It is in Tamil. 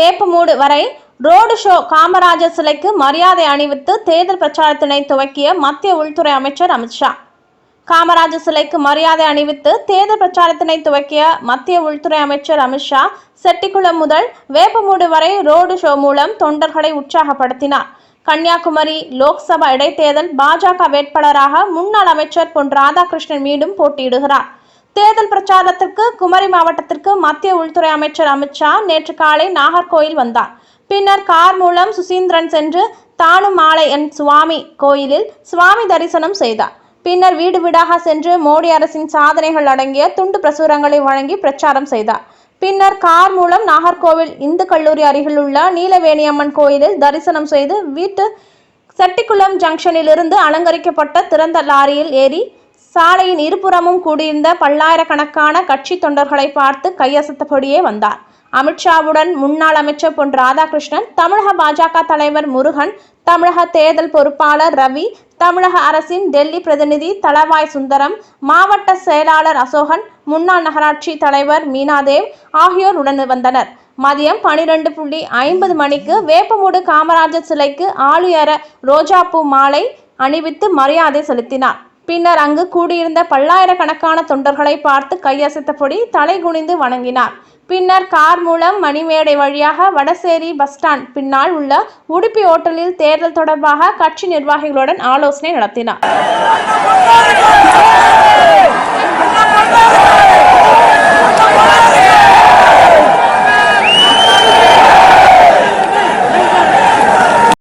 வேப்பமூடு வரை ரோடு ஷோ காமராஜர் சிலைக்கு மரியாதை அணிவித்து தேர்தல் பிரச்சாரத்தினை துவக்கிய மத்திய உள்துறை அமைச்சர் அமித்ஷா காமராஜர் சிலைக்கு மரியாதை அணிவித்து தேர்தல் பிரச்சாரத்தினை துவக்கிய மத்திய உள்துறை அமைச்சர் அமித்ஷா செட்டிக்குளம் முதல் வேப்பமூடு வரை ரோடு ஷோ மூலம் தொண்டர்களை உற்சாகப்படுத்தினார். கன்னியாகுமரி லோக்சபா இடைத்தேர்தல் பாஜக வேட்பாளராக முன்னாள் அமைச்சர் பொன் ராதாகிருஷ்ணன் மீண்டும் போட்டியிடுகிறார். தேர்தல் பிரச்சாரத்திற்கு குமரி மாவட்டத்திற்கு மத்திய உள்துறை அமைச்சர் அமித்ஷா நேற்று காலை நாகர்கோயில் வந்தார். பின்னர் கார் மூலம் சுசீந்திரன் சென்று தானுமாலை என் சுவாமி கோயிலில் சுவாமி தரிசனம் செய்தார். பின்னர் வீடு வீடாக சென்று மோடி அரசின் சாதனைகள் அடங்கிய துண்டு பிரசுரங்களை வழங்கி பிரச்சாரம் செய்தார். பின்னர் கார் மூலம் நாகர்கோவில் இந்து கல்லூரி அருகில் உள்ள நீலவேணியம்மன் கோயிலில் தரிசனம் செய்து வீட்டு செட்டிக்குளம் ஜங்ஷனில் இருந்து அலங்கரிக்கப்பட்ட திறந்த லாரியில் ஏறி சாலையின் இருபுறமும் கூடியிருந்த பல்லாயிரக்கணக்கான கட்சி தொண்டர்களை பார்த்து கையசத்தபடியே வந்தார். அமித்ஷாவுடன் முன்னாள் அமைச்சர் பொன் ராதாகிருஷ்ணன் தமிழக பாஜக தலைவர் முருகன் தமிழக தேர்தல் பொறுப்பாளர் ரவி தமிழக அரசின் டெல்லி பிரதிநிதி தளவாய் சுந்தரம் மாவட்ட செயலாளர் அசோகன் முன்னாள் நகராட்சி தலைவர் மீனாதேவ் ஆகியோர் உடன் வந்தனர். மதியம் பனிரெண்டு புள்ளி ஐம்பது மணிக்கு வேப்பமூடு காமராஜர் சிலைக்கு ஆளுயர ரோஜாப்பூ மாலை அணிவித்து மரியாதை செலுத்தினார். பின்னர் அங்கு கூடியிருந்த பல்லாயிரக்கணக்கான தொண்டர்களை பார்த்து கையசைத்தபடி தலை குனிந்து வணங்கினார். பின்னர் கார் மூலம் மணிமேடை வழியாக வடசேரி பஸ் ஸ்டாண்ட் பின்னால் உள்ள உடுப்பி ஓட்டலில் தேர்தல் தொடர்பாக கட்சி நிர்வாகிகளுடன் ஆலோசனை நடத்தினார்.